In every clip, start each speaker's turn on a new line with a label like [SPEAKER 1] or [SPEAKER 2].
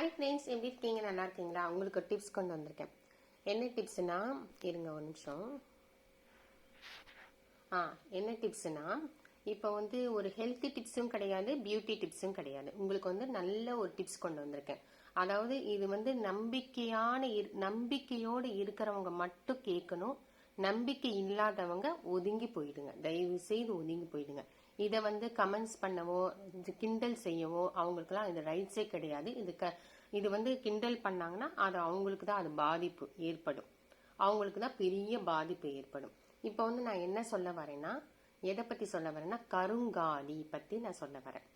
[SPEAKER 1] Hi friends எப்படி இருக்கீங்க நல்லா இருக்கீங்களா? உங்களுக்கு ஒரு டிப்ஸ் கொண்டு வந்திருக்கேன். என்ன டிப்ஸ்னா இருங்க ஒரு நிமிஷம். ஆ என்ன டிப்ஸ்னா இப்போ வந்து ஒரு ஹெல்த்தி டிப்ஸும் கிடையாது பியூட்டி டிப்ஸும் கிடையாது. உங்களுக்கு வந்து நல்ல ஒரு டிப்ஸ் கொண்டு வந்திருக்கேன். அதாவது இது வந்து நம்பிக்கையான இரு- நம்பிக்கையோடு இருக்கிறவங்க மட்டும் கேட்கணும். நம்பிக்கை இல்லாதவங்க ஒதுங்கி போயிடுங்க. தயவு செய்து ஒதுங்கி போயிடுங்க. இதை வந்து கமெண்ட்ஸ் பண்ணவோ கிண்டல் செய்யவோ அவங்களுக்குலாம் இது ரைட்ஸே கிடையாது. இது க இது வந்து கிண்டல் பண்ணாங்கன்னா அது அவங்களுக்கு தான் அது பாதிப்பு ஏற்படும். அவங்களுக்கு தான் பெரிய பாதிப்பு ஏற்படும். இப்போ வந்து நான் என்ன சொல்ல வரேன்னா எதை பற்றி சொல்ல வரேன்னா கருங்காலி பற்றி நான் சொல்ல வரேன்.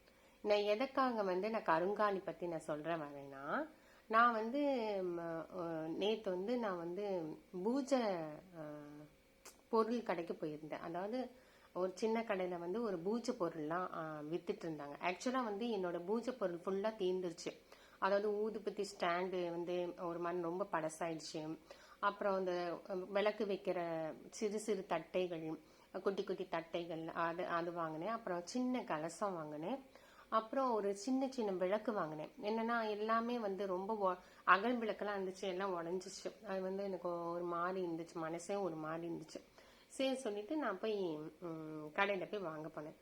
[SPEAKER 1] நான் எதற்காக வந்து நான் கருங்காலி பற்றி நான் சொல்கிற வரேன்னா நான் வந்து நேற்று வந்து நான் வந்து பூஜை பொருள் கடைக்கு போயிருந்தேன். அதாவது ஒரு சின்ன கடையில் வந்து ஒரு பூஜை பொருள்லாம் வித்துட்டு இருந்தாங்க ஆக்சுவலாக வந்து என்னோட பூஜை பொருள் ஃபுல்லாக தீர்ந்துருச்சு அதாவது ஊதுபத்தி ஸ்டாண்டு வந்து ஒரு மாதிரி ரொம்ப பழசாயிடுச்சு. அப்புறம் அந்த விளக்கு வைக்கிற சிறு சிறு தட்டைகள் குட்டி குட்டி தட்டைகள் அது அது வாங்கினேன். அப்புறம் சின்ன கலசம் வாங்கினேன். அப்புறம் ஒரு சின்ன சின்ன விளக்கு வாங்கினேன். என்னன்னா எல்லாமே வந்து ரொம்ப அகல் விளக்கெல்லாம் இருந்துச்சு. எல்லாம் உடஞ்சிச்சு. அது வந்து எனக்கு ஒரு மாதிரி இருந்துச்சு. மனசே ஒரு மாதிரி இருந்துச்சு. சரி சொல்லிட்டு நான் போய் கடையில் போய் வாங்க போனேன்.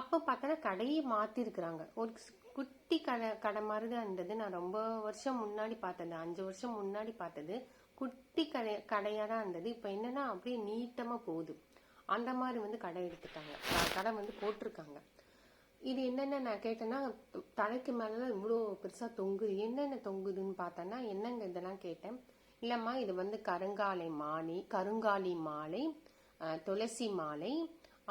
[SPEAKER 1] அப்போ பார்த்தோன்னா கடையை மாற்றிருக்கிறாங்க ஒரு குட்டி கடை கடை மாதிரி தான் இருந்தது நான் ரொம்ப வருஷம் முன்னாடி பார்த்தது. அஞ்சு வருஷம் முன்னாடி பார்த்தது. குட்டி கடை கடையாக தான் இருந்தது இப்போ என்னன்னா அப்படியே நீட்டமாக போகுது. அந்த மாதிரி வந்து கடை எடுத்துட்டாங்க. கடை வந்து போட்டிருக்காங்க. இது என்னென்ன நான் கேட்டேன்னா தலைக்கு மேலே இவ்வளோ பெருசாக தொங்குது என்னென்ன தொங்குதுன்னு பார்த்தேன்னா என்னங்க இதெல்லாம் கேட்டேன். இல்லைம்மா இது வந்து கருங்காலை மாலை கருங்காலி மாலை துளசி மாலை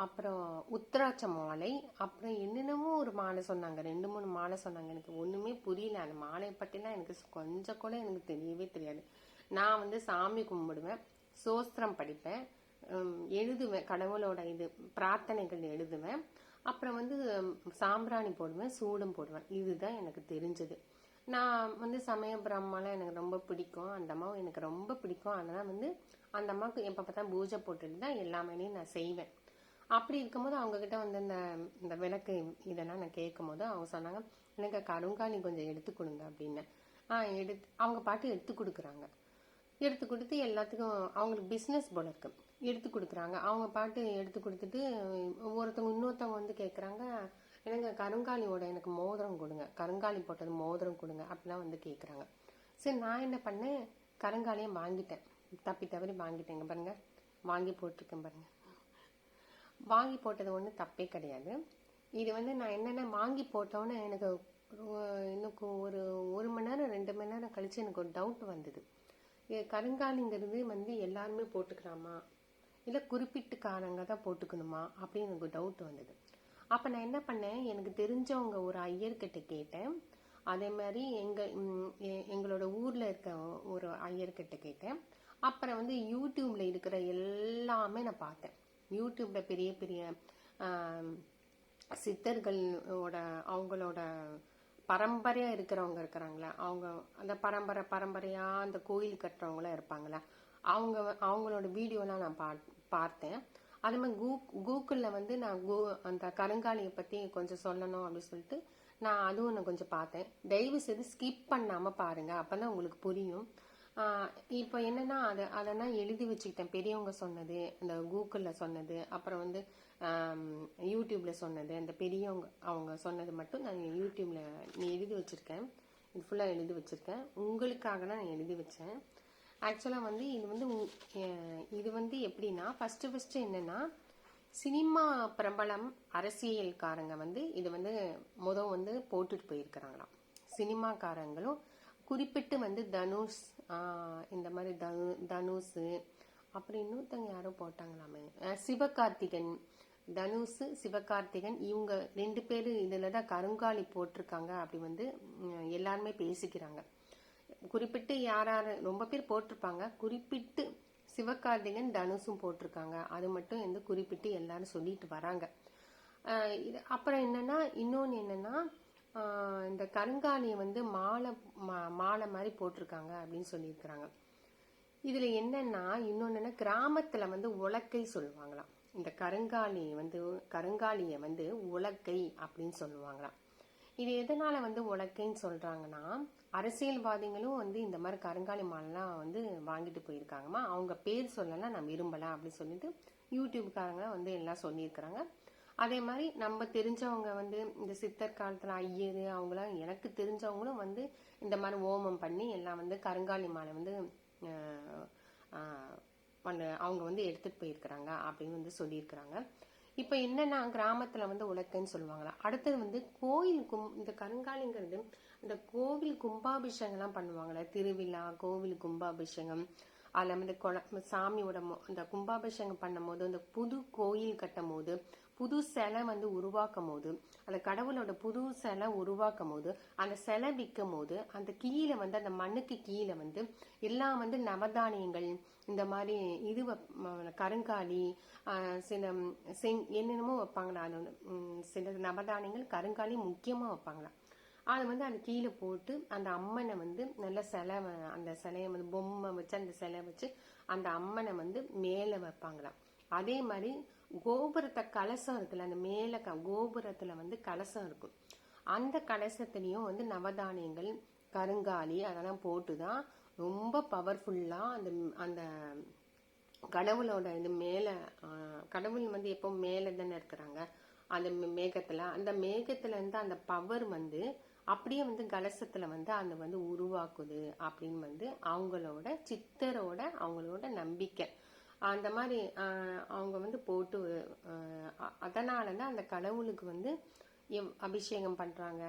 [SPEAKER 1] அப்புறம் உத்ராட்ச மாலை அப்புறம் என்னென்னமோ ஒரு மாலை சொன்னாங்க. ரெண்டு மூணு மாலை சொன்னாங்க. எனக்கு ஒன்றுமே புரியல. அந்த மாலையை பற்றிலாம் எனக்கு கொஞ்சம் கூட எனக்கு தெரியவே தெரியாது. நான் வந்து சாமி கும்பிடுவேன் சோஸ்திரம் படிப்பேன் எழுதுவேன் கடவுளோட இது பிரார்த்தனைகள் எழுதுவேன். அப்புறம் வந்து சாம்பிராணி போடுவேன் சூடம் போடுவேன். இதுதான் எனக்கு தெரிஞ்சது. நான் வந்து சமய பிரம்மாலாம் எனக்கு ரொம்ப பிடிக்கும். அந்த அம்மாவும் எனக்கு ரொம்ப பிடிக்கும். அதனால் வந்து அந்த அம்மாவுக்கு எப்போ பார்த்தா பூஜை போட்டுட்டு தான் எல்லாமே நான் செய்வேன். அப்படி இருக்கும்போது அவங்கக்கிட்ட வந்து இந்த இந்த விளக்கு இதெல்லாம் நான் கேட்கும் போது அவங்க சொன்னாங்க எனக்கு கருங்காலி கொஞ்சம் எடுத்து கொடுங்க அப்படின்னு. ஆ எடுத்து அவங்க பாட்டு எடுத்து கொடுக்குறாங்க. எடுத்து கொடுத்து எல்லாத்துக்கும் அவங்களுக்கு பிஸ்னஸ் போல இருக்கு. எடுத்து கொடுக்குறாங்க. அவங்க பாட்டு எடுத்து கொடுத்துட்டு ஒருத்தவங்க இன்னொருத்தவங்க வந்து கேட்குறாங்க எனக்கு கருங்காலியோட எனக்கு மோதிரம் கொடுங்க. கருங்காலி போட்டது மோதிரம் கொடுங்க அப்படிலாம் வந்து கேட்குறாங்க சரி நான் என்ன பண்ணேன்? கருங்காலியை வாங்கிட்டேன். தப்பி தவறி வாங்கிட்டேங்க பாருங்க. வாங்கி போட்டிருக்கேன் பாருங்க. வாங்கி போட்டது ஒன்றும் தப்பே கிடையாது. இது வந்து நான் என்னென்ன வாங்கி போட்டோன்னே எனக்கு எனக்கு ஒரு ஒரு மணி நேரம் ரெண்டு மணி நேரம் கழிச்சு எனக்கு ஒரு டவுட் வந்தது. இது கருங்காலிங்கிறது வந்து எல்லாருமே போட்டுக்கலாமா இல்லை குறிப்பிட்டுக்காரங்க தான் போட்டுக்கணுமா? அப்படின்னு எனக்கு டவுட் வந்தது. அப்போ நான் என்ன பண்ணேன்? எனக்கு தெரிஞ்சவங்க ஒரு ஐயர்கிட்ட கேட்டேன். அதே மாதிரி எங்கள் எங்களோட ஊரில் இருக்க ஒரு ஐயர்கிட்ட கேட்டேன். அப்புறம் வந்து யூடியூப்பில் இருக்கிற எல்லாமே நான் பார்த்தேன். யூடியூப்பில் பெரிய பெரிய சித்தர்களோட அவங்களோட பரம்பரையாக இருக்கிறவங்க இருக்கிறாங்களே? அவங்க அந்த பரம்பரை பரம்பரையாக அந்த கோயில் கட்டுறவங்களாம் இருப்பாங்களா? அவங்க அவங்களோட வீடியோலாம் நான் பா- பார்த்தேன். அதே மாதிரி கூ கூகுளில் வந்து நான் கூ அந்த கருங்காலியை பற்றி கொஞ்சம் சொல்லணும் அப்படின்னு சொல்லிட்டு நான் அதுவும் நான் கொஞ்சம் பார்த்தேன். தயவு செய்து ஸ்கிப் பண்ணாமல் பாருங்கள் அப்போ தான் உங்களுக்கு புரியும். இப்போ என்னென்னா அதை அதெல்லாம் எழுதி வச்சுக்கிட்டேன். பெரியவங்க சொன்னது அந்த கூகுளில் சொன்னது அப்புறம் வந்து யூடியூப்பில் சொன்னது அந்த பெரியவங்க அவங்க சொன்னது மட்டும் நான் யூடியூப்பில் நீ எழுதி வச்சுருக்கேன். இது ஃபுல்லாக எழுதி வச்சுருக்கேன். உங்களுக்காக தான் நான் எழுதி வச்சேன். ஆக்சுவலாக வந்து இது வந்து இது வந்து எப்படின்னா ஃபஸ்ட்டு ஃபஸ்ட்டு என்னன்னா சினிமா பிரபலம் அரசியல்காரங்க வந்து இது வந்து முத வந்து போட்டுட்டு போயிருக்கிறாங்களாம். சினிமாக்காரங்களும் குறிப்பிட்டு வந்து தனுஷ் இந்த மாதிரி தனு தனுஷ் அப்புறம் இன்னொருத்தவங்க யாரோ போட்டாங்களாமே சிவகார்த்திகன் தனுஷ் சிவகார்த்திகன் இவங்க ரெண்டு பேரும் இதில் தான் கருங்காலி போட்டிருக்காங்க அப்படி வந்து எல்லாருமே பேசிக்கிறாங்க. குறிப்பிட்டு யார் யார் ரொம்ப பேர் போட்டிருப்பாங்க. குறிப்பிட்டு சிவகார்த்திகன் தனுஷும் போட்டிருக்காங்க. அது மட்டும் வந்து குறிப்பிட்டு எல்லாரும் சொல்லிட்டு வராங்க. இது அப்புறம் என்னன்னா இன்னொன்று என்னன்னா இந்த கருங்காலியை வந்து மாலை மா- மாலை மாதிரி போட்டிருக்காங்க அப்படின்னு சொல்லியிருக்கிறாங்க. இதுல என்னன்னா இன்னொன்னு கிராமத்துல வந்து உலக்கை சொல்லுவாங்களாம். இந்த கருங்காலி வந்து கருங்காலிய வந்து உலக்கை அப்படின்னு சொல்லுவாங்களாம். இது எதனால வந்து உலக்கைன்னு சொல்றாங்கன்னா அரசியல்வாதிகளும் வந்து இந்த மாதிரி கருங்காலி மாலைலாம் வந்து வாங்கிட்டு போயிருக்காங்கம்மா. அவங்க பேர் சொல்லலாம் நான் விரும்பலாம் அப்படின்னு சொல்லிட்டு யூடியூப்காரங்க வந்து எல்லாம் சொல்லியிருக்கிறாங்க. அதே மாதிரி நம்ம தெரிஞ்சவங்க வந்து இந்த சித்தர் காலத்தில் ஐயர் அவங்களாம் எனக்கு தெரிஞ்சவங்களும் வந்து இந்த மாதிரி ஓமம் பண்ணி எல்லாம் வந்து கருங்காலி மாலை வந்து பண்ண அவங்க வந்து எடுத்துகிட்டு போயிருக்கிறாங்க அப்படின்னு வந்து சொல்லியிருக்கிறாங்க. இப்போ என்னென்னா கிராமத்தில் வந்து உலக்கைன்னு சொல்லுவாங்களா. அடுத்தது வந்து கோயில் கும் இந்த கருங்காலிங்கிறது இந்த கோவில் கும்பாபிஷேகம்லாம் பண்ணுவாங்களே திருவிழா கோவில் கும்பாபிஷேகம். அதில் வந்து குள சாமியோட அந்த கும்பாபிஷேகம் பண்ணும்போது அந்த புது கோயில் கட்டும் போது புது சிலை வந்து உருவாக்கும் போது அந்த கடவுளோட புது சிலை உருவாக்கும் போது அந்த சிலை விற்கும் போது அந்த கீழே வந்து அந்த மண்ணுக்கு கீழே வந்து எல்லாம் வந்து நவதானியங்கள் இந்த மாதிரி இது கருங்காலி சில செங் என்னென்னமோ வைப்பாங்களா அது வந்து, சில நவதானியங்கள் கருங்காலி முக்கியமாக வைப்பாங்களா. அது வந்து அது கீழே போட்டு அந்த அம்மனை வந்து நல்ல சிலை அந்த சிலையை வந்து பொம்மை வச்சு அந்த சிலை வச்சு அந்த அம்மனை வந்து மேலே வைப்பாங்களாம். அதே மாதிரி கோபுரத்தை கலசம் இருக்குல்ல அந்த மேலே க கோபுரத்தில் வந்து கலசம் இருக்கும். அந்த கலசத்துலேயும் வந்து நவதானியங்கள் கருங்காலி அதெல்லாம் போட்டு தான் ரொம்ப பவர்ஃபுல்லாக அந்த அந்த கடவுளோட இது மேலே கடவுள் வந்து எப்போ மேலே தானே இருக்கிறாங்க. அந்த மேகத்தில் அந்த மேகத்துலேருந்து அந்த பவர் வந்து அப்படியே வந்து கலசத்துல வந்து அந்த வந்து உருவாக்குது அப்படின்னு வந்து அவங்களோட சித்தரோட அவங்களோட நம்பிக்கை. அந்த மாதிரி அவங்க வந்து போட்டு அதனால தான் அந்த கடவுளுக்கு வந்து எவ்- அபிஷேகம் பண்ணுறாங்க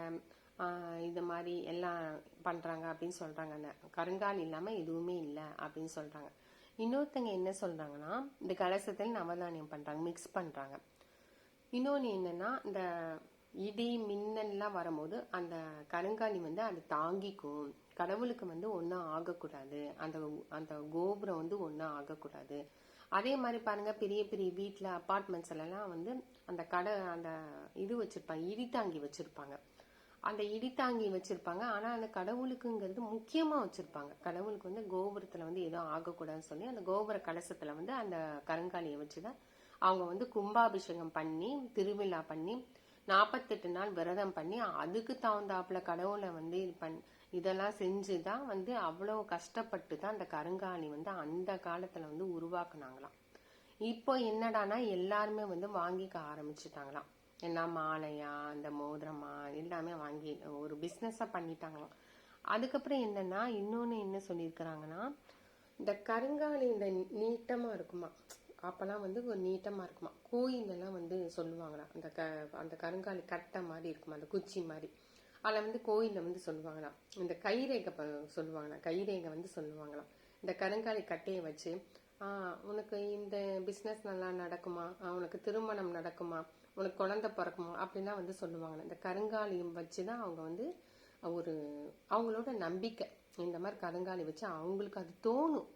[SPEAKER 1] இது இந்த மாதிரி எல்லாம் பண்ணுறாங்க அப்படின்னு சொல்கிறாங்க அந்த கருங்கால் இல்லாமல் எதுவுமே இல்லை அப்படின்னு சொல்கிறாங்க இன்னொருத்தங்க என்ன சொல்கிறாங்கன்னா இந்த கலசத்தில் நவதானியம் பண்ணுறாங்க மிக்ஸ் பண்ணுறாங்க இன்னொன்று என்னன்னா இந்த இடி மின்னல்லாம் வரும்போது அந்த கருங்காலி வந்து அது தாங்கிக்கும். கடவுளுக்கு வந்து ஒன்றும் ஆகக்கூடாது. அந்த அந்த கோபுரம் வந்து ஒன்றும் ஆகக்கூடாது. அதே மாதிரி பாருங்க பெரிய பெரிய வீட்டில் அப்பார்ட்மெண்ட்ஸ் எல்லாம் வந்து அந்த கடை அந்த இது வச்சிருப்பாங்க இடி தாங்கி வச்சிருப்பாங்க. அந்த இடித்தாங்கி வச்சிருப்பாங்க. ஆனால் அந்த கடவுளுக்குங்கிறது முக்கியமாக வச்சிருப்பாங்க. கடவுளுக்கு வந்து கோபுரத்தில் வந்து எதுவும் ஆகக்கூடாதுன்னு சொல்லி அந்த கோபுர கலசத்தில் வந்து அந்த கருங்காலியை வச்சுதான் அவங்க வந்து கும்பாபிஷேகம் பண்ணி திருவிழா பண்ணி நாற்பத்தெட்டு நாள் விரதம் பண்ணி அதுக்கு தகுந்தாப்புல கடவுளை வந்து இது பண் இதெல்லாம் செஞ்சுதான் வந்து அவ்வளவு கஷ்டப்பட்டு தான் அந்த கருங்காலி வந்து அந்த காலத்துல வந்து உருவாக்குனாங்களாம். இப்போ என்னடானா எல்லாருமே வந்து வாங்கிக்க ஆரம்பிச்சுட்டாங்களாம். எல்லாம் மாலையா அந்த மோதிரமா எல்லாமே வாங்கி ஒரு பிஸ்னஸா பண்ணிட்டாங்களாம். அதுக்கப்புறம் என்னன்னா இன்னொன்னு என்ன சொல்லியிருக்கிறாங்கன்னா இந்த கருங்காலி இந்த நீட்டமா இருக்குமா? அப்போல்லாம் வந்து ஒரு நீட்டமாக இருக்குமா? கோயிலெல்லாம் வந்து சொல்லுவாங்களாம் அந்த க அந்த கருங்காலி கட்டை மாதிரி இருக்குமா? அந்த குச்சி மாதிரி. அதில் வந்து கோயிலில் வந்து சொல்லுவாங்களாம் இந்த கைரேகை ப- சொல்லுவாங்களாம் கைரேகை வந்து சொல்லுவாங்களாம் இந்த கருங்காலி கட்டையை வச்சு உனக்கு இந்த பிஸ்னஸ் நல்லா நடக்குமா? உனக்கு திருமணம் நடக்குமா? உனக்கு குழந்தை பிறக்குமா? அப்படிலாம் வந்து சொல்லுவாங்களாம் இந்த கருங்காலியம் வச்சு தான் அவங்க வந்து ஒரு அவங்களோட நம்பிக்கை. இந்த மாதிரி கருங்காலி வச்சு அவங்களுக்கு அது தோணும்.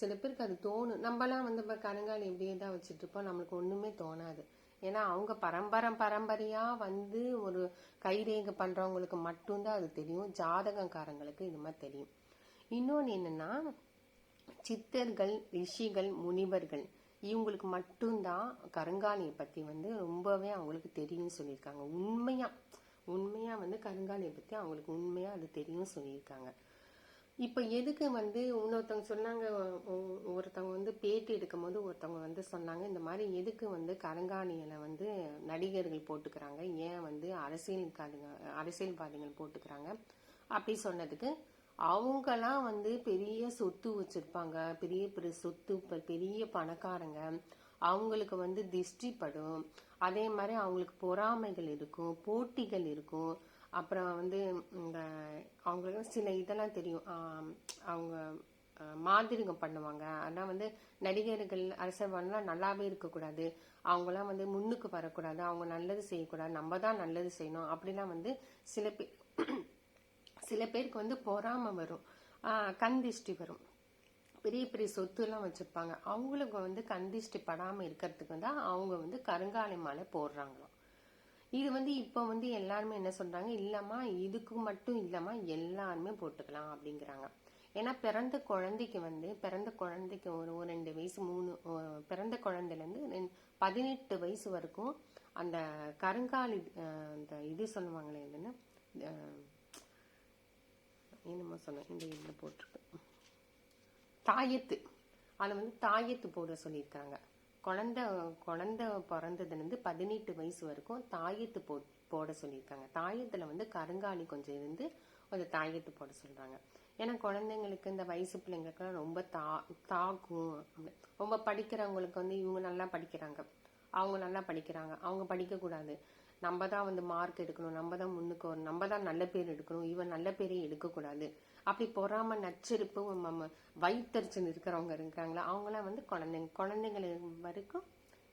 [SPEAKER 1] சில பேருக்கு அது தோணும். நம்மலாம் வந்து இப்போ கருங்காலி இப்படியே தான் வச்சுட்ருப்போம் நம்மளுக்கு ஒன்றுமே தோணாது. ஏன்னா அவங்க பரம்பரை பரம்பரையாக வந்து ஒரு கைரேகை பண்ணுறவங்களுக்கு மட்டும்தான் அது தெரியும். ஜாதகங்காரங்களுக்கு இது மாதிரி தெரியும். இன்னொன்று என்னன்னா சித்தர்கள் ரிஷிகள் முனிவர்கள் இவங்களுக்கு மட்டும்தான் கருங்காலியை பற்றி வந்து ரொம்பவே அவங்களுக்கு தெரியும்னு சொல்லியிருக்காங்க. உண்மையாக உண்மையாக வந்து கருங்காலியை பற்றி அவங்களுக்கு உண்மையாக அது தெரியும்னு சொல்லியிருக்காங்க. இப்போ எதுக்கு வந்து இன்னொருத்தவங்க சொன்னாங்க ஒ- ஒருத்தவங்க வந்து பேட்டி எடுக்கும்போது ஒருத்தவங்க வந்து சொன்னாங்க இந்த மாதிரி எதுக்கு வந்து கருங்காலியில வந்து நடிகர்கள் போட்டுக்கிறாங்க ஏன் வந்து அரசியல்காரங்க அரசியல்வாதிகள் போட்டுக்கிறாங்க? அப்படி சொன்னதுக்கு அவங்களாம் வந்து பெரிய சொத்து வச்சிருப்பாங்க பெரிய பெரிய சொத்து பெரிய பணக்காரங்க. அவங்களுக்கு வந்து திஷ்டிப்படும் அதே மாதிரி அவங்களுக்கு பொறாமைகள் இருக்கும் போட்டிகள் இருக்கும். அப்புறம் வந்து இந்த அவங்களுக்கு சில இதெல்லாம் தெரியும். அவங்க அஹ், பண்ணுவாங்க. ஆனால் வந்து நடிகர்கள் அரசியல்வாதிலாம் நல்லாவே இருக்கக்கூடாது. அவங்களாம் வந்து முன்னுக்கு வரக்கூடாது. அவங்க நல்லது செய்யக்கூடாது. நம்ம தான் நல்லது செய்யணும். அப்படிலாம் வந்து சில பேர் சில பேருக்கு வந்து பொறாமை வரும். கந்திஷ்டி வரும். பெரிய பெரிய சொத்துலாம் வச்சுருப்பாங்க. அவங்களுக்கு வந்து கந்திஷ்டி படாமல் இருக்கிறதுக்கு தான் அவங்க வந்து கருங்காலை மாலை போடுறாங்களாம். இது வந்து இப்போ வந்து எல்லாருமே என்ன சொல்றாங்க? இல்லம்மா இதுக்கு மட்டும் இல்லம்மா எல்லாருமே போட்டுக்கலாம் அப்படிங்கிறாங்க. ஏன்னா பிறந்த குழந்தைக்கு வந்து பிறந்த குழந்தைக்கு ஒரு ஒரு ரெண்டு வயசு மூணு பிறந்த குழந்தைலேருந்து ரெண்- பதினெட்டு வயசு வரைக்கும் அந்த கருங்காலி அந்த இது சொல்லுவாங்களே என்னென்ன என்னமோ சொன்னேன் இந்த இதில் போட்டிருக்கு. தாயத்து. அதில் வந்து தாயத்து போட சொல்லியிருக்காங்க. குழந்த குழந்த பிறந்ததுலேருந்து பதினெட்டு வயசு வரைக்கும் தாயத்து போ போட சொல்லியிருக்காங்க. தாயத்தில் வந்து கருங்காலி கொஞ்சம் இருந்து ஒரு தாயத்து போட சொல்கிறாங்க ஏன்னா குழந்தைங்களுக்கு இந்த வயசு பிள்ளைங்களுக்குலாம் ரொம்ப தா தாக்கும். ரொம்ப படிக்கிறவங்களுக்கு வந்து இவங்க நல்லா படிக்கிறாங்க. அவங்க நல்லா படிக்கிறாங்க. அவங்க படிக்கக்கூடாது. நம்ம தான் வந்து மார்க் எடுக்கணும். நம்ம தான் முன்னுக்கு வரணும். நம்ம தான் நல்ல பேர் எடுக்கணும். இவன் நல்ல பேரே எடுக்கக்கூடாது. அப்படி பொறாம நச்சரிப்பு நம்ம வயிற்றுச்சல் இருக்கிறவங்க இருக்காங்களா அவங்களாம் வந்து குழந்தைங்க குழந்தைங்கள வரைக்கும்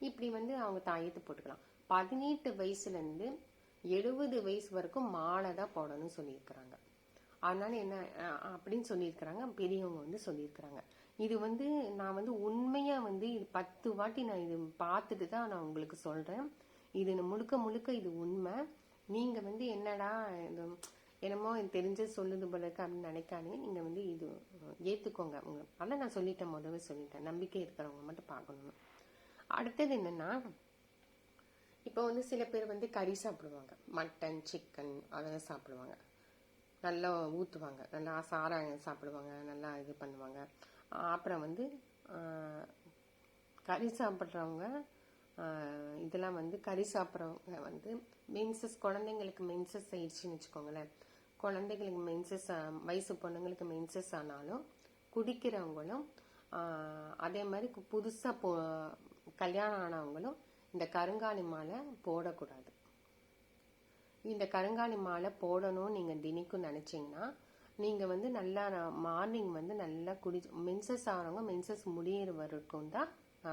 [SPEAKER 1] இப்படி வந்து அவங்க தாயத்து போட்டுக்கலாம். பதினெட்டு வயசுலேருந்து எழுபது வயசு வரைக்கும் மாலை தான் போடணும்னு சொல்லியிருக்கிறாங்க. அதனால என்ன அப்படின்னு சொல்லியிருக்கிறாங்க பெரியவங்க வந்து சொல்லியிருக்கிறாங்க. இது வந்து நான் வந்து உண்மையாக வந்து இது பத்து வாட்டி நான் இது பார்த்துட்டு தான் நான் உங்களுக்கு சொல்கிறேன் இது முழுக்க முழுக்க இது உண்மை. நீங்கள் வந்து என்னடா இது என்னமோ எனக்கு தெரிஞ்சது சொல்லுது போல இருக்கு அப்படின்னு நினைக்காதீங்க. நீங்க வந்து இது ஏத்துக்கோங்க. உங்க அதான் நான் சொல்லிட்டேன். முதவே சொல்லிட்டேன். நம்பிக்கை இருக்கிறவங்க மட்டும் பார்க்கணும். அடுத்தது என்னன்னா இப்போ வந்து சில பேர் வந்து கறி சாப்பிடுவாங்க. மட்டன் சிக்கன் அதெல்லாம் சாப்பிடுவாங்க. நல்லா ஊற்றுவாங்க நல்லா சாராயம் சாப்பிடுவாங்க. நல்லா இது பண்ணுவாங்க. அப்புறம் வந்து கறி சாப்பிட்றவங்க இதெல்லாம் வந்து கறி சாப்பிட்றவங்க வந்து மென்சஸ் குழந்தைங்களுக்கு மென்சஸ் ஆயிடுச்சுன்னு வச்சுக்கோங்களேன். குழந்தைங்களுக்கு மென்சஸ் வயசு பொண்ணுங்களுக்கு மென்சஸ் ஆனாலும் குடிக்கிறவங்களும் அதே மாதிரி புதுசாக போ கல்யாணம் ஆனவங்களும் இந்த கருங்காலி மாலை போடக்கூடாது. இந்த கருங்காலி மாலை போடணும்னு நீங்கள் தினிக்கும் நினச்சிங்கன்னா நீங்கள் வந்து நல்லா மார்னிங் வந்து நல்லா குடி மென்சஸ் ஆகிறவங்க மென்சஸ் முடியிற வரைக்கும் தான்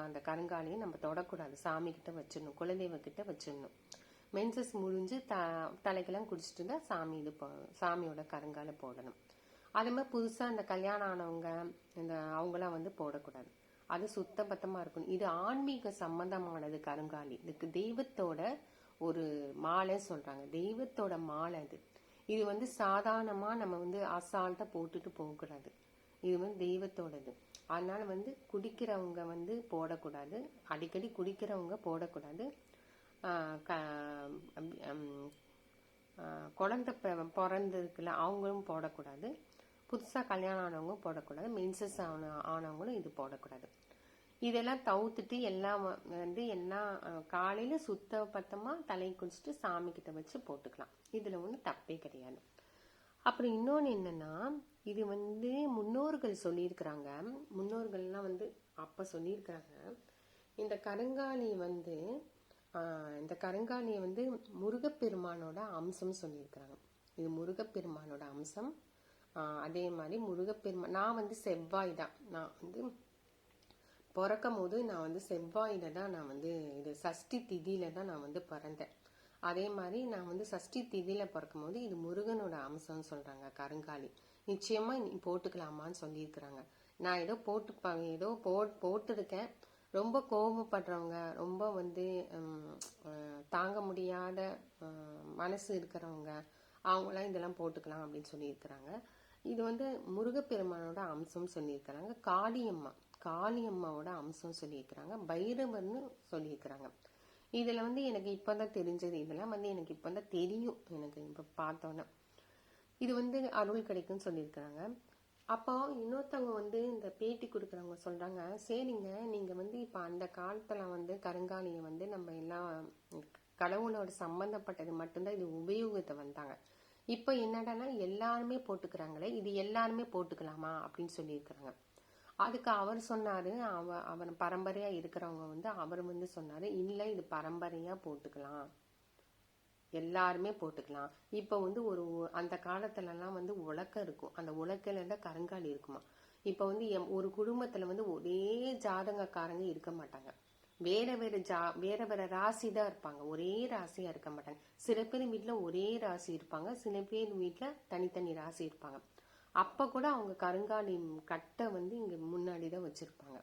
[SPEAKER 1] அந்த கருங்காலியை நம்ம தொடக்கூடாது. சாமி கிட்ட வச்சிடணும் குலதெய்வ கிட்ட வச்சிடணும். மென்சஸ் முடிஞ்சு த தலைக்கெல்லாம் குடிச்சிட்டு இருந்தா சாமி இது போ சாமியோட கருங்காலை போடணும். அதே மாதிரி புதுசாக இந்த கல்யாணம் ஆனவங்க இந்த அவங்களாம் வந்து போடக்கூடாது. அது சுத்த பத்தமாக இருக்கணும். இது ஆன்மீக சம்பந்தமானது கருங்காலி. இதுக்கு தெய்வத்தோட ஒரு மாலை சொல்கிறாங்க தெய்வத்தோட மாலை அது. இது வந்து சாதாரணமாக நம்ம வந்து அசால்ட்டாக போட்டுட்டு போகக்கூடாது. இது வந்து தெய்வத்தோடது. அதனால வந்து குடிக்கிறவங்க வந்து போடக்கூடாது. அடிக்கடி குடிக்கிறவங்க போடக்கூடாது. ஆஹ் க குழந்தை அவங்களும் போடக்கூடாது. புதுசாக கல்யாணம் ஆனவங்க போடக்கூடாது. மென்சஸ் ஆன ஆனவங்களும் இது போடக்கூடாது. இதெல்லாம் தவிர்த்துட்டு எல்லாம் வந்து எல்லாம் காலையில் சுத்த பத்தமாக தலை குளிச்சுட்டு சாமி கிட்ட வச்சு போட்டுக்கலாம். இதில் ஒன்றும் தப்பே கிடையாது. அப்புறம் இன்னொன்று என்னென்னா இது வந்து முன்னோர்கள் சொல்லியிருக்கிறாங்க. முன்னோர்கள்லாம் வந்து அப்போ சொல்லியிருக்கிறாங்க. இந்த கருங்காலி வந்து இந்த கருங்காலியை வந்து முருகப்பெருமானோட அம்சம் சொல்லியிருக்கிறாங்க. இது முருகப்பெருமானோட அம்சம். அதே மாதிரி முருகப்பெருமா நான் வந்து செவ்வாய் தான். நான் வந்து பிறக்கும் போது நான் வந்து செவ்வாயில தான் நான் வந்து இது சஷ்டி திதியில தான் நான் வந்து பிறந்தேன். அதே மாதிரி நான் வந்து சஷ்டி திதியில பிறக்கும் போது இது முருகனோட அம்சம்னு சொல்றாங்க கருங்காலி நிச்சயமா நீ போட்டுக்கலாமான்னு சொல்லியிருக்கிறாங்க. நான் ஏதோ போட்டு ஏதோ போ போட்டிருக்கேன். ரொம்ப கோபப்படுறவங்க ரொம்ப வந்து தாங்க முடியாத மனசு இருக்கிறவங்க அவங்களாம் இதெல்லாம் போட்டுக்கலாம் அப்படின்னு சொல்லியிருக்கிறாங்க. இது வந்து முருகப்பெருமானோட அம்சம் சொல்லியிருக்கிறாங்க. காளியம்மா காளியம்மாவோட அம்சம் சொல்லியிருக்கிறாங்க. பைரவர்னு சொல்லியிருக்கிறாங்க. இதில் வந்து எனக்கு இப்பதான் தெரிஞ்சது. இதெல்லாம் வந்து எனக்கு இப்பதான் தெரியும். எனக்கு இப்போ பார்த்தோன்னே. இது வந்து அருள் கிடைக்கும்னு சொல்லியிருக்கிறாங்க. அப்போ இன்னொருத்தவங்க வந்து இந்த பேட்டி கொடுக்குறவங்க சொல்கிறாங்க சரிங்க நீங்கள் வந்து இப்போ அந்த காலத்தில் வந்து கருங்காலியை வந்து நம்ம எல்லாம் கடவுளோட சம்பந்தப்பட்டது மட்டும்தான் இது உபயோகத்தை வந்தாங்க. இப்போ என்னடான்னா எல்லாருமே போட்டுக்கிறாங்களே இது எல்லாருமே போட்டுக்கலாமா? அப்படின்னு சொல்லியிருக்கிறாங்க. அதுக்கு அவர் சொன்னார் அவ அவர் பரம்பரையாக இருக்கிறவங்க வந்து அவர் வந்து சொன்னார் இல்லை இது பரம்பரையாக போட்டுக்கலாம். எல்லாருமே போட்டுக்கலாம். இப்போ வந்து ஒரு அந்த காலத்துல எல்லாம் வந்து உலக்கம் இருக்கும். அந்த உலக்கையில இருந்தா கருங்காலி இருக்குமா? இப்போ வந்து எம்- ஒரு குடும்பத்துல வந்து ஒரே ஜாதகக்காரங்க இருக்க மாட்டாங்க. வேற வேற ஜா வேற வேற ராசி தான் இருப்பாங்க. ஒரே ராசியா இருக்க மாட்டாங்க. சில பேர் வீட்ல ஒரே ராசி இருப்பாங்க. சில பேர் வீட்டில் தனித்தனி ராசி இருப்பாங்க. அப்ப கூட அவங்க கருங்காலி கட்டை வந்து இங்க முன்னாடி தான் வச்சிருப்பாங்க.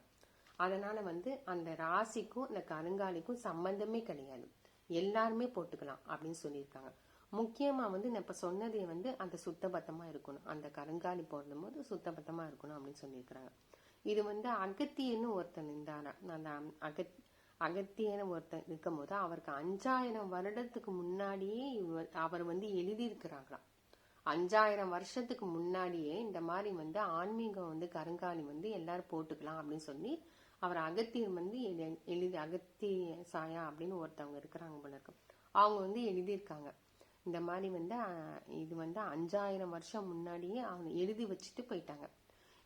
[SPEAKER 1] அதனால வந்து அந்த ராசிக்கும் அந்த கருங்காலிக்கும் சம்பந்தமே கிடையாது. எல்லாருமே போட்டுக்கலாம் அப்படின்னு சொல்லியிருக்காங்க. முக்கியமாக வந்து நான் இப்போ சொன்னதே வந்து அந்த சுத்தபத்தமாக இருக்கணும். அந்த கருங்காலி போடும் போது சுத்தபத்தமாக இருக்கணும் அப்படின்னு சொல்லியிருக்கிறாங்க. இது வந்து அகத்தியன்னு ஒருத்தன் இருந்தாரா அந்த அகத் அகத்தியன இருக்கும் இருக்கும்போது அவருக்கு அஞ்சாயிரம் வருடத்துக்கு முன்னாடியே இவர் அவர் வந்து எழுதியிருக்கிறாங்களாம். அஞ்சாயிரம் வருஷத்துக்கு முன்னாடியே இந்த மாதிரி வந்து ஆன்மீகம் வந்து கருங்காலி வந்து எல்லாரும் போட்டுக்கலாம் அப்படின்னு சொல்லி அவர் அகத்தியர் வந்து எழு- எழுதி அகத்திய சாயா அப்படின்னு ஒருத்தவங்க இருக்கிறாங்க போல இருக்கும் அவங்க வந்து எழுதியிருக்காங்க. இந்த மாதிரி வந்து இது வந்து அஞ்சாயிரம் வருஷம் முன்னாடியே அவங்க எழுதி வச்சுட்டு போயிட்டாங்க.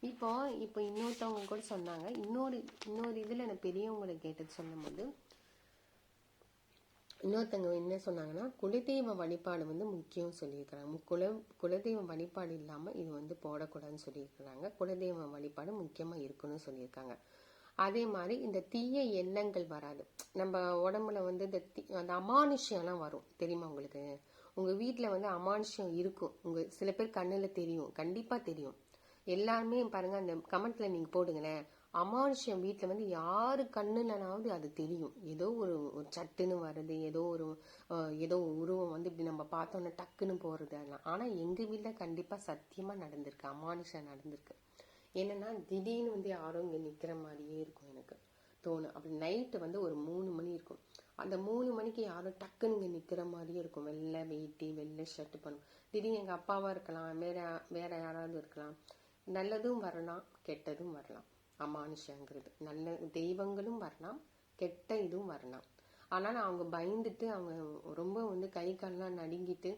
[SPEAKER 1] இப்போ இப்போ இன்னொருத்தவங்க கூட சொன்னாங்க. இன்னொரு இன்னொரு இதில் நான் பெரியவங்களை கேட்டது சொல்லும்போது இன்னொருத்தவங்க என்ன சொன்னாங்கன்னா குலதெய்வ வழிபாடு வந்து முக்கியம் சொல்லியிருக்கிறாங்க. குல குலதெய்வ வழிபாடு இல்லாமல் இது வந்து போடக்கூடாதுன்னு சொல்லியிருக்கிறாங்க. குலதெய்வ வழிபாடு முக்கியமாக இருக்குன்னு சொல்லியிருக்காங்க. அதே மாதிரி இந்த தீய எண்ணங்கள் வராது. நம்ம உடம்புல வந்து இந்த தீ- அந்த அமானுஷ்யம்லாம் வரும். தெரியுமா உங்களுக்கு? உங்கள் வீட்டில் வந்து அமானுஷ்யம் இருக்கும். உங்கள் சில பேர் கண்ணில் தெரியும். கண்டிப்பாக தெரியும். எல்லாருமே பாருங்கள் அந்த கமெண்ட்டில் நீங்கள் போடுங்களேன். அமானுஷ்யம் வீட்டில் வந்து யாரு கண்ணுலனாவது அது தெரியும். ஏதோ ஒரு ஒரு சட்டுன்னு வருது ஏதோ ஒரு ஏதோ உருவம் வந்து இப்படி நம்ம பார்த்தோன்னே டக்குன்னு போகிறது அதெல்லாம். ஆனால் எங்கள் வீட்டில் கண்டிப்பாக சத்தியமாக நடந்திருக்கு. அமானுஷம் நடந்திருக்கு. என்னென்னா திடீர்னு வந்து யாரும் இங்கே நிற்கிற மாதிரியே இருக்கும் எனக்கு தோணும். அப்படி நைட்டு வந்து ஒரு மூணு மணி இருக்கும். அந்த மூணு மணிக்கு யாரும் டக்குன்னு இங்கே நிற்கிற மாதிரியே இருக்கும். வெள்ளை வெயிட்டி வெள்ளை ஷர்ட் பண்ணும் திடீர்னு எங்கள் அப்பாவாக இருக்கலாம் வேற வேற யாராவது இருக்கலாம். நல்லதும் வரலாம் கெட்டதும் வரலாம். அமானுஷங்கிறது நல்ல தெய்வங்களும் வரலாம் கெட்ட இதுவும் வரலாம். ஆனால் அவங்க பயந்துட்டு அவங்க ரொம்ப வந்து கை கால்லாம் நடுங்கிட்டு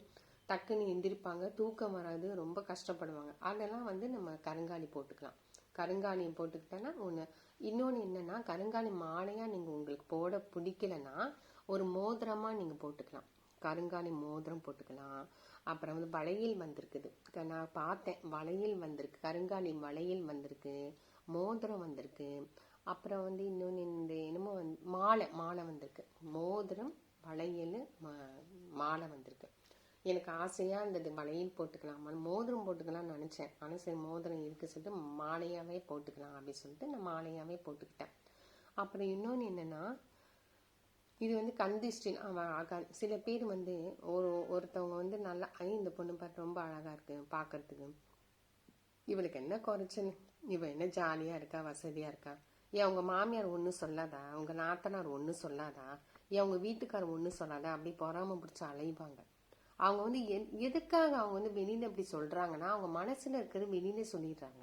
[SPEAKER 1] டக்குன்னு எந்திரிப்பாங்க தூக்கம் வராது ரொம்ப கஷ்டப்படுவாங்க. அதெல்லாம் வந்து நம்ம கருங்காலி போட்டுக்கலாம். கருங்காலியை போட்டுக்கிட்டோன்னா ஒன்று இன்னொன்று என்னன்னா கருங்காலி மாலையாக நீங்கள் உங்களுக்கு போட பிடிக்கலன்னா ஒரு மோதிரமாக நீங்கள் போட்டுக்கலாம். கருங்காலி மோதிரம் போட்டுக்கலாம். அப்புறம் வந்து வளையல் வந்திருக்குது. நான் பார்த்தேன் வளையல் வந்திருக்கு. கருங்காலி வளையல் வந்திருக்கு. மோதிரம் வந்திருக்கு. அப்புறம் வந்து இன்னொன்று இந்த என்னமோ வந்து மாலை மாலை வந்திருக்கு. மோதிரம் வளையல் மா- மாலை வந்திருக்கு. எனக்கு ஆசையாக இருந்தது வளையல் போட்டுக்கலாம் மோதிரம் போட்டுக்கலாம்னு நினச்சேன். ஆனால் சரி மோதிரம் இருக்கு சொல்லிட்டு மாலையாகவே போட்டுக்கலாம் அப்படின்னு சொல்லிட்டு நான் மாலையாகவே போட்டுக்கிட்டேன். அப்புறம் இன்னொன்று என்னன்னா இது வந்து கந்திஷ்டி அவன் சில பேர் வந்து ஒரு ஒருத்தவங்க வந்து நல்லா ஐ இந்த பொண்ணு பார்த்து ரொம்ப அழகாக இருக்கு பார்க்கறதுக்கு இவளுக்கு என்ன குறைச்சல்? இவ என்ன ஜாலியா இருக்கா வசதியா இருக்கா? ஏன் உங்க மாமியார் ஒன்றும் சொல்லாதா? உங்க நாத்தனார் ஒன்றும் சொல்லாதா? ஏன் உங்க வீட்டுக்காரர் ஒன்றும் சொல்லாதா? அப்படி பொறாம பிடிச்சி அலைவாங்க அவங்க வந்து எ- எதுக்காக அவங்க வந்து வெளியில இப்படி சொல்றாங்கன்னா அவங்க மனசுல இருக்கிறது வெளியில சொல்லிடுறாங்க.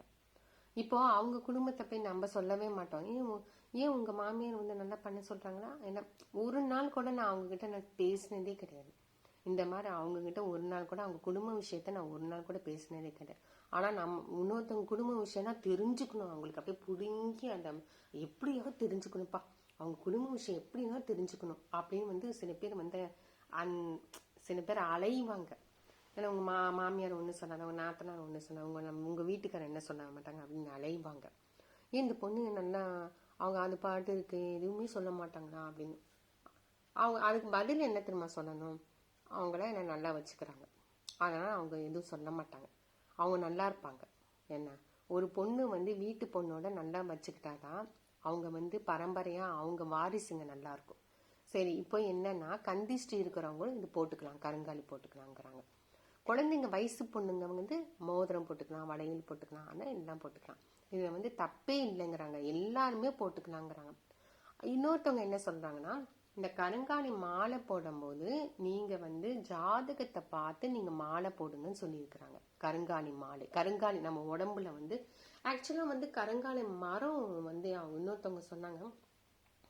[SPEAKER 1] இப்போ அவங்க குடும்பத்தை போய் நம்ம சொல்லவே மாட்டோம். ஏன் ஏன் உங்க மாமியார் வந்து நல்லா பண்ண சொல்றாங்களா? என்ன ஒரு நாள் கூட நான் அவங்க கிட்ட நான் பேசினதே கிடையாது. இந்த மாதிரி அவங்க கிட்ட ஒரு நாள் கூட அவங்க குடும்ப விஷயத்த நான் ஒரு நாள் கூட பேசினதே கிடையாது. ஆனால் நம்ம இன்னொருத்தவங்க குடும்ப விஷயம்னா தெரிஞ்சுக்கணும். அவங்களுக்கு அப்படியே பிடுங்கி அந்த எப்படியாவது தெரிஞ்சுக்கணும்ப்பா. அவங்க குடும்ப விஷயம் எப்படின்னா தெரிஞ்சுக்கணும். அப்படின்னு வந்து சில பேர் வந்து அந் சில பேர் அலைவாங்க. ஏன்னா உங்க மா மாமியார் ஒன்று சொன்னாங்க உங்க நாத்தனார் ஒன்று சொன்னாங்க உங்க நம்ம உங்கள் வீட்டுக்காரர் என்ன சொல்ல மாட்டாங்க அப்படின்னு அலைவாங்க. ஏன் இந்த பொண்ணு நல்லா அவங்க அது பாட்டு இருக்கு எதுவுமே சொல்ல மாட்டாங்களா அப்படின்னு. அவங்க அதுக்கு பதில் என்ன திரும்ப சொல்லணும்? அவங்கள என்ன நல்லா வச்சுக்கிறாங்க. அதனால் அவங்க எதுவும் சொல்ல மாட்டாங்க. அவங்க நல்லா இருப்பாங்க. என்ன ஒரு பொண்ணு வந்து வீட்டு பொண்ணோட நல்லா வச்சுக்கிட்டாதான் அவங்க வந்து பரம்பரையாக அவங்க வாரிசுங்க நல்லாயிருக்கும் சரி இப்போ என்னன்னா கந்திஷ்டி இருக்கிறவங்களும் இது போட்டுக்கலாம். கருங்காலி போட்டுக்கலாங்கிறாங்க. குழந்தைங்க வயசு பொண்ணுங்க வந்து மோதிரம் போட்டுக்கலாம் வளையல் போட்டுக்கலாம் ஆனால் எல்லாம் போட்டுக்கலாம். இதில் வந்து தப்பே இல்லைங்கிறாங்க. எல்லாருமே போட்டுக்கலாங்கிறாங்க. இன்னொருத்தவங்க என்ன சொல்கிறாங்கன்னா இந்த கருங்காலி மாலை போடும்போது நீங்க வந்து ஜாதகத்தை பார்த்து நீங்க மாலை போடுங்கன்னு சொல்லியிருக்கிறாங்க. கருங்காலி மாலை. கருங்காலி நம்ம உடம்புல வந்து ஆக்சுவலா வந்து கருங்காலி மரம் வந்து அவங்க இன்னொருத்தவங்க சொன்னாங்க.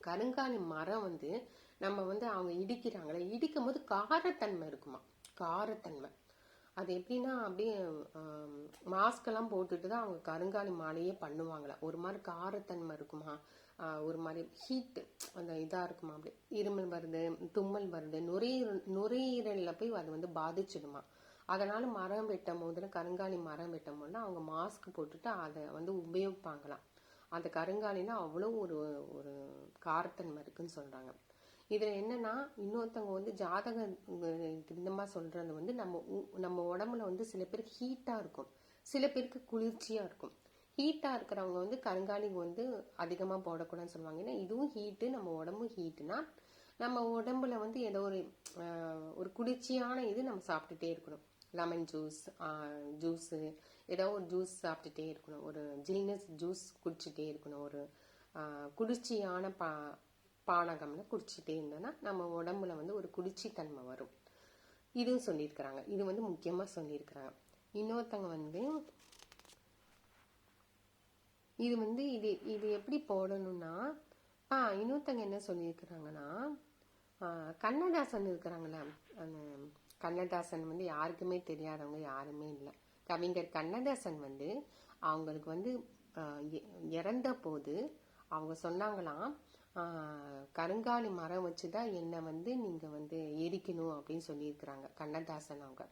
[SPEAKER 1] கருங்காலி மரம் வந்து நம்ம வந்து அவங்க இடிக்கிறாங்களே இடிக்கும் போது காரத்தன்மை இருக்குமா? காரத்தன்மை. அது எப்படின்னா அப்படியே மாஸ்க் எல்லாம் போட்டுட்டு தான் அவங்க கருங்காலி மாலையே பண்ணுவாங்களா? ஒரு மாதிரி காரத்தன்மை இருக்குமா? ஒரு மாதிரி ஹீட்டு அந்த இதாக இருக்குமா அப்படி? இருமல் வருது தும்மல் வருது நுரையீரல் நுரையீரலில் போய் அது வந்து பாதிச்சிடுமா? அதனால மரம் வெட்டும் போதுன்னு கருங்காலி மரம் வெட்டும் போதுல அவங்க மாஸ்க் போட்டுட்டு அதை வந்து உபயோகிப்பாங்களாம். அந்த கருங்காலினா அவ்வளோ ஒரு ஒரு காரத்தன்மை இருக்குன்னு சொல்கிறாங்க இதில் என்னன்னா இன்னொருத்தவங்க வந்து ஜாதக இந்த சொல்கிறது வந்து நம்ம உ- நம்ம உடம்புல வந்து சில பேருக்கு ஹீட்டாக இருக்கும். சில பேருக்கு குளிர்ச்சியாக இருக்கும். ஹீட்டாக இருக்கிறவங்க வந்து கருங்காலிக்கு வந்து அதிகமாக போடக்கூடாதுன்னு சொல்லுவாங்க. ஏன்னா இதுவும் ஹீட்டு நம்ம உடம்பும் ஹீட்டுனா நம்ம உடம்புல வந்து ஏதோ ஒரு ஒரு குளிர்ச்சியான இது நம்ம சாப்பிட்டுட்டே இருக்கணும். லெமன் ஜூஸ் ஜூஸு ஏதோ ஒரு ஜூஸ் சாப்பிட்டுட்டே இருக்கணும். ஒரு ஜில்னஸ் ஜூஸ் குடிச்சிட்டே இருக்கணும். ஒரு குளிர்ச்சியான பா பானகம்னு குடிச்சிட்டே இருந்தோன்னா நம்ம உடம்புல வந்து ஒரு குடிச்சித்தன்மை வரும். இதுவும் சொல்லியிருக்கிறாங்க. இது வந்து முக்கியமாக சொல்லியிருக்கிறாங்க. இன்னொருத்தவங்க வந்து இது வந்து இது இது எப்படி போடணும்னா ஆ இன்னொருத்தங்க என்ன சொல்லியிருக்கிறாங்கன்னா கண்ணதாசன் இருக்கிறாங்களே அந்த கண்ணதாசன் வந்து யாருக்குமே தெரியாதவங்க யாருமே இல்லை. கவிஞர் கண்ணதாசன் வந்து அவங்களுக்கு வந்து இறந்த போது அவங்க சொன்னாங்களாம் கருங்காலி மரம் வச்சு தான் என்னை வந்து நீங்கள் வந்து எரிக்கணும் அப்படின்னு சொல்லியிருக்கிறாங்க கண்ணதாசன் அவங்க.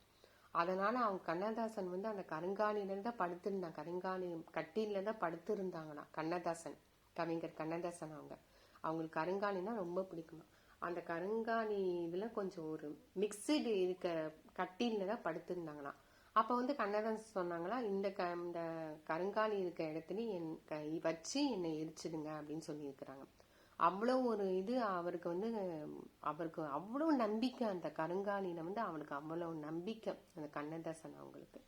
[SPEAKER 1] அதனால அவங்க கண்ணதாசன் வந்து அந்த கருங்காணிலேருந்து தான் படுத்திருந்தாங்க கருங்காணி கட்டில தான் படுத்திருந்தாங்களாம். கண்ணதாசன் கவிஞர் கண்ணதாசன் அவங்க. அவங்களுக்கு கருங்காணினா ரொம்ப பிடிக்குமா? அந்த கருங்காணி இதுல கொஞ்சம் ஒரு மிக்சடு இருக்க கட்டில தான் படுத்திருந்தாங்களாம். அப்போ வந்து கண்ணதாசன் சொன்னாங்களா இந்த க இந்த கருங்காணி இருக்க இடத்துல என் க வச்சு என்னை எரிச்சிடுங்க அப்படின்னு சொல்லியிருக்கிறாங்க. அவ்வளோ ஒரு இது அவருக்கு வந்து அவருக்கு அவ்வளோ நம்பிக்கை அந்த கருங்காலியில வந்து அவனுக்கு அவ்வளோ நம்பிக்கை அந்த கண்ணதாசன் அவங்களுக்கு.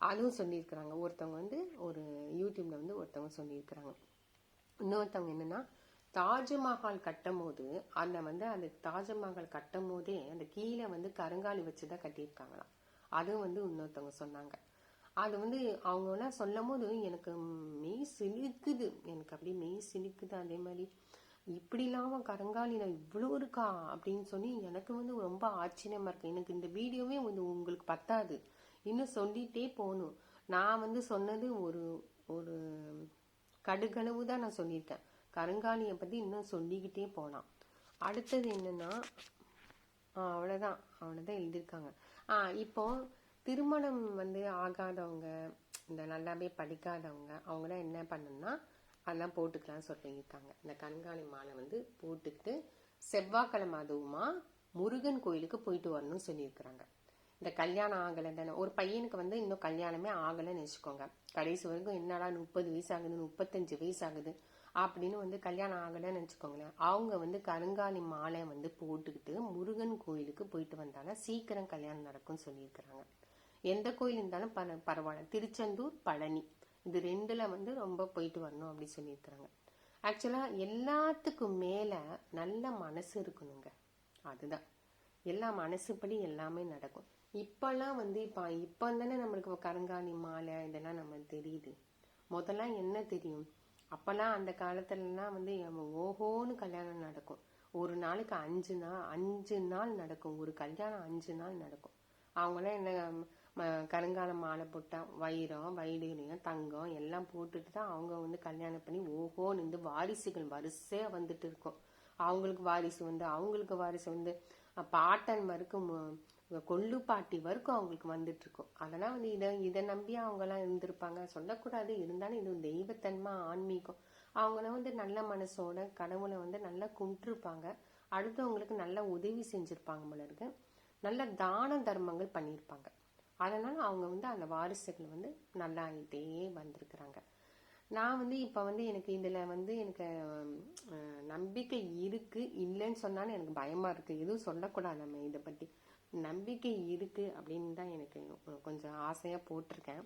[SPEAKER 1] அதுவும் சொல்லியிருக்கிறாங்க. ஒருத்தவங்க வந்து ஒரு யூடியூப்ல வந்து ஒருத்தவங்க சொல்லியிருக்கிறாங்க. இன்னொருத்தவங்க என்னன்னா தாஜ்மஹால் கட்டும் போது அந்த வந்து அந்த தாஜ்மஹால் கட்டும் போதே அந்த கீழே வந்து கருங்காலி வச்சு தான் கட்டியிருக்காங்களாம். அதுவும் வந்து இன்னொருத்தவங்க சொன்னாங்க. அது வந்து அவங்களாம் சொல்லும் போது எனக்கு மெய் சிலிக்குது எனக்கு அப்படியே மெய் சிலிக்குது அதே மாதிரி இப்படிலாம் கருங்காலில இவ்வளோ இருக்கா அப்படின்னு சொல்லி எனக்கு வந்து ரொம்ப ஆச்சரியமா இருக்கு. எனக்கு இந்த வீடியோவே வந்து உங்களுக்கு பத்தாது. இன்னும் சொல்லிட்டே போகணும். நான் வந்து சொன்னது ஒரு ஒரு கடுகளவு தான் நான் சொல்லியிருக்கேன் கருங்காலியை பத்தி இன்னும் சொல்லிக்கிட்டே போகலாம் அடுத்தது என்னன்னா அவ்வளோதான் அவ்வளவுதான். அவ்வளவுதான் எழுதியிருக்காங்க. ஆ இப்போ திருமணம் வந்து ஆகாதவங்க இந்த நல்லாவே படிக்காதவங்க அவங்களாம் என்ன பண்ணணும்னா அதெல்லாம் போட்டுக்கலாம் சொல்லியிருக்காங்க. இந்த கண்காணி மாலை வந்து போட்டுக்கிட்டு செவ்வாய்க்கிழமை அதுவுமா முருகன் கோயிலுக்கு போயிட்டு வரணும்னு சொல்லியிருக்கிறாங்க. இந்த கல்யாணம் ஆகலை தானே. ஒரு பையனுக்கு வந்து இன்னும் கல்யாணமே ஆகலைன்னு வச்சுக்கோங்க. கடைசி வரைக்கும் என்னடா முப்பது வயசு ஆகுது முப்பத்தஞ்சு வயசு ஆகுது அப்படின்னு வந்து கல்யாணம் ஆகலைன்னு வச்சுக்கோங்களேன். அவங்க வந்து கருங்காலி மாலை வந்து போட்டுக்கிட்டு முருகன் கோயிலுக்கு போயிட்டு வந்தாலும் சீக்கிரம் கல்யாணம் நடக்கும்னு சொல்லியிருக்கிறாங்க. எந்த கோயில் இருந்தாலும் பர பரவாயில்ல. திருச்செந்தூர் பழனி. இது ரெண்டுல வந்து ரொம்ப போயிட்டு வரணும் அப்படி சொல்லியிருக்கிறாங்க. ஆக்சுவலா எல்லாத்துக்கும் மேல நல்ல மனசு இருக்கணுங்க. அதுதான். எல்லா மனசுப்படி எல்லாமே நடக்கும். இப்பெல்லாம் வந்து இப்ப இப்ப தானே நம்மளுக்கு கருங்காலி மாலை இதெல்லாம் நம்ம தெரியுது. முதல்ல என்ன தெரியும்? அப்பெல்லாம் அந்த காலத்துலலாம் வந்து ஓஹோன்னு கல்யாணம் நடக்கும். ஒரு நாளைக்கு அஞ்சு நாள் அஞ்சு நாள் நடக்கும். ஒரு கல்யாணம் அஞ்சு நாள் நடக்கும். அவங்களாம் என்ன கருங்கால மாலை போட்டா வைரம் வைடூரியம் தங்கம் எல்லாம் போட்டுட்டு தான் அவங்க வந்து கல்யாணம் பண்ணி ஓஹோ நின்று வாரிசுகள் வரிசையா வந்துட்டு இருக்கும். அவங்களுக்கு வாரிசு வந்து அவங்களுக்கு வாரிசு வந்து பாட்டன் வரைக்கும் மு- கொள்ளு பாட்டி வரைக்கும் அவங்களுக்கு வந்துட்டு இருக்கும். அதெல்லாம் வந்து இதை இதை நம்பி அவங்க எல்லாம் இருந்திருப்பாங்க. சொல்லக்கூடாது. இருந்தாலும் இது தெய்வத்தன்மை ஆன்மீகம். அவங்களாம் வந்து நல்ல மனசோட கடவுளை வந்து நல்லா கும்பிட்டுருப்பாங்க. அடுத்தவங்களுக்கு நல்ல உதவி செஞ்சிருப்பாங்க போல இருக்கு. நல்ல தான தர்மங்கள் பண்ணியிருப்பாங்க அதனால் அவங்க வந்து அந்த வாரிசுகள் வந்து நல்லா ஆகிட்டே வந்திருக்கிறாங்க. நான் வந்து இப்போ வந்து எனக்கு இதில் வந்து எனக்கு நம்பிக்கை இருக்குது இல்லைன்னு சொன்னாலும் எனக்கு பயமாக இருக்குது எதுவும் சொல்லக்கூடாது நம்ம இதை பற்றி நம்பிக்கை இருக்குது அப்படின்னு தான் எனக்கு கொஞ்சம் ஆசையாக போட்டிருக்கேன்.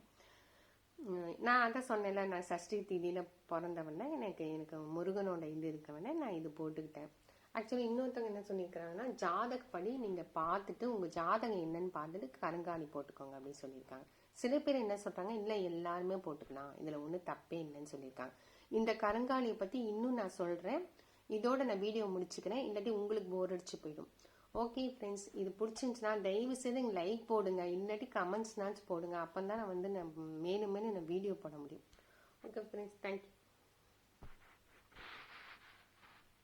[SPEAKER 1] நான் அதான் சொன்னேன்ல நான் சஷ்டி தீதியில் பிறந்தவன எனக்கு எனக்கு முருகனோட இது இருக்கவன நான் இது போட்டுக்கிட்டேன். ஆக்சுவலி இன்னொருத்தவங்க என்ன சொல்லியிருக்கிறாங்கன்னா ஜாதகப்படி நீங்க பார்த்துட்டு உங்க ஜாதகம் என்னன்னு பார்த்துட்டு கருங்காலி போட்டுக்கோங்க அப்படின்னு சொல்லியிருக்காங்க. சில பேர் என்ன சொல்றாங்க இல்ல எல்லாருமே போட்டுக்கலாம். இதுல ஒன்றும் தப்பே இல்லைன்னு சொல்லியிருக்காங்க. இந்த கருங்காலியை பத்தி இன்னும் நான் சொல்றேன். இதோட நான் வீடியோ முடிச்சுக்கிறேன். இல்லாட்டி உங்களுக்கு போர் அடிச்சு போயிடும். ஓகே ஃப்ரெண்ட்ஸ் இது பிடிச்சிருந்துச்சுன்னா தயவு செய்து லைக் போடுங்க. இல்லாட்டி கமெண்ட்ஸ்னாச்சும் போடுங்க. அப்போ தான் நான் வந்து நான் மேலும் மேலும் நான் வீடியோ போட முடியும். Okay friends thank you